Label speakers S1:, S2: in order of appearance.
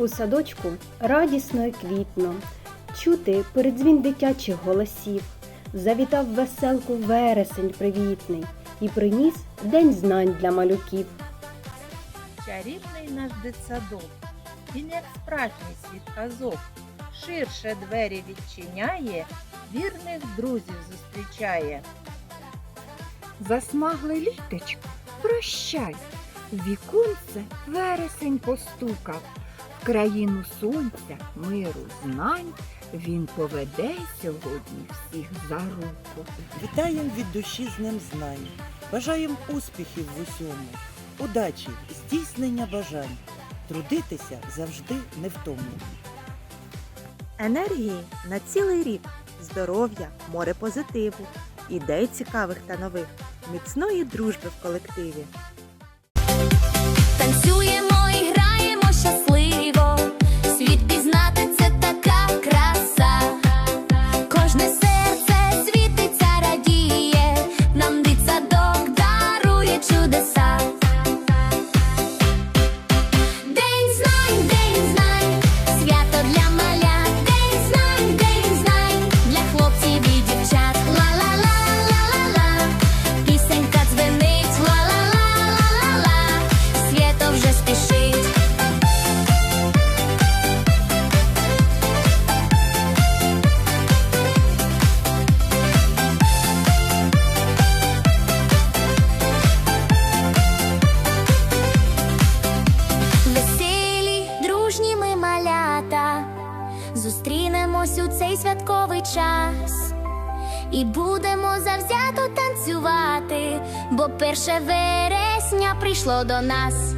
S1: У садочку радісно і квітно, чути передзвін дитячих голосів. Завітав веселку вересень привітний і приніс день знань для малюків.
S2: Чарівний наш дитсадок, він як справжній світ казок, ширше двері відчиняє, вірних друзів зустрічає.
S3: Засмагле літочко, прощай, віконце вересень постукав, в країну сонця, миру, знань він поведе сьогодні всіх за руку.
S4: Вітаєм від душі з Днем Знань. Бажаєм успіхів в усьому, удачі, здійснення бажань, трудитися завжди невтомно.
S5: Енергії на цілий рік, здоров'я, море позитиву, ідей цікавих та нових, міцної дружби в колективі.
S6: Танцюємо зустрінемось у цей святковий час і будемо завзято танцювати, бо перше вересня прийшло до нас.